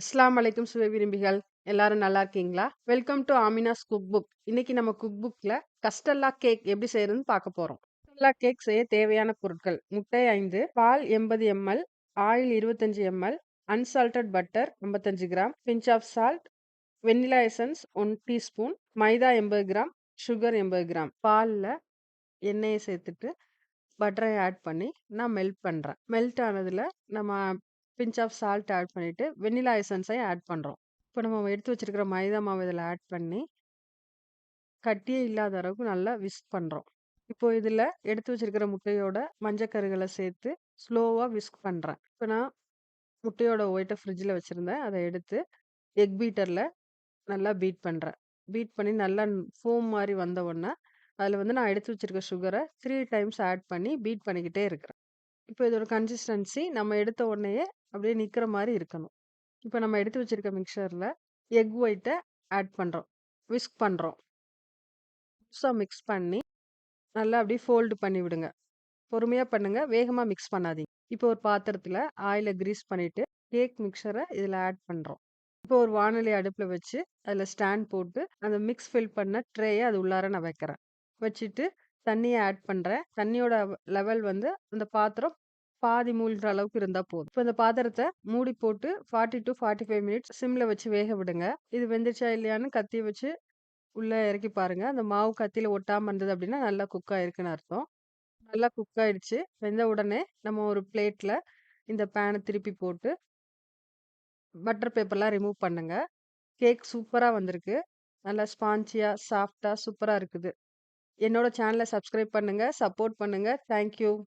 இஸ்லாம் அலைக்கும் சுவை விரும்பிகள். எல்லாரும் நல்லா இருக்கீங்களா? Welcome to Amina's cook book. இன்னைக்கு நம்ம குக் புக்ல கஸ்டல்லா கேக் எப்படி செய்யறதுன்னு பார்க்க போறோம். கஸ்டல்லா கேக் செய்ய தேவையான பொருட்கள்: முட்டை ஐந்து பால் 80 M, oil 25 M, unsalted butter 55 gram, pinch of salt, vanilla essence one teaspoon, maida 80 gram, sugar 80 gram. பாலில் எண்ணெயை சேர்த்துட்டு பட்டரை ஆட் பண்ணி நான் மெல்ட் பண்ணுறேன் மெல்ட் ஆனதில் நம்ம பிஞ்ச் ஆஃப் சால்ட் ஆட் பண்ணிவிட்டு வெண்ணிலா எசன்ஸையும் ஆட் பண்ணுறோம் இப்போ நம்ம எடுத்து வச்சுருக்கிற மைதா மாவு இதில் ஆட் பண்ணி கட்டியே இல்லாத அளவுக்கு நல்லா விஸ்க் பண்ணுறோம் இப்போது இதில் எடுத்து வச்சிருக்கிற முட்டையோட மஞ்சக்கருகளை சேர்த்து ஸ்லோவாக விஸ்க் பண்ணுறேன் இப்போ நான் முட்டையோட ஒயிட்டை ஃப்ரிட்ஜில் வச்சுருந்தேன். அதை எடுத்து எக் பீட்டரில் நல்லா பீட் பண்ணுறேன் பீட் பண்ணி நல்லா ஃபோம் மாதிரி வந்த உடனே, அதில் வந்து நான் எடுத்து வச்சுருக்க சுகரை த்ரீ டைம்ஸ் ஆட் பண்ணி பீட் பண்ணிக்கிட்டே இருக்கிறேன். இப்போ இதோட கன்சிஸ்டன்சி நம்ம எடுத்த உடனேயே அப்படியே நிற்கிற மாதிரி இருக்கணும். இப்போ நம்ம எடுத்து வச்சிருக்க மிக்சரில் எக் ஒயிட்டை ஆட் பண்ணுறோம் விஸ்க் பண்ணுறோம் முழுசா மிக்ஸ் பண்ணி நல்லா அப்படியே ஃபோல்டு பண்ணி விடுங்க. பொறுமையாக பண்ணுங்கள் வேகமாக மிக்ஸ் பண்ணாதீங்க. இப்போ ஒரு பாத்திரத்தில் ஆயில கிரீஸ் பண்ணிவிட்டு கேக் மிக்சரை இதில் ஆட் பண்ணுறோம் இப்போ ஒரு வானொலி அடுப்பில் வச்சு, அதில் ஸ்டாண்ட் போட்டு, அந்த மிக்ஸ் ஃபில் பண்ண ட்ரேயை அது உள்ளார நான் வைக்கிறேன். வச்சுட்டு தண்ணிய ஆட் பண்றேன். தண்ணியோட லெவல் வந்து அந்த பாத்திரம் பாதி மூழ்குற அளவுக்கு இருந்தா போதும். இப்போ இந்த பாத்திரத்த மூடி போட்டு 40 டூ 45 மினிட்ஸ் சிம்ல வச்சு வேக விடுங்க. இது வெந்துருச்சா இல்லையான்னு கத்திய வச்சு உள்ள இறக்கி பாருங்க. அந்த மாவு கத்தியில ஒட்டாம இருந்தது அப்படின்னா, நல்லா குக் ஆயிருக்குன்னு அர்த்தம். நல்லா குக் ஆயிடுச்சு. வெந்த உடனே நம்ம ஒரு பிளேட்ல இந்த பேன திருப்பி போட்டு பட்டர் பேப்பர்லாம் ரிமூவ் பண்ணுங்க. கேக் சூப்பரா வந்திருக்கு. நல்லா ஸ்பான்ஜியா, சாஃப்ட்டா சூப்பரா இருக்குது. என்னோட சேனலை சப்ஸ்கிரைப் பண்ணுங்க, சப்போர்ட் பண்ணுங்க. Thank you.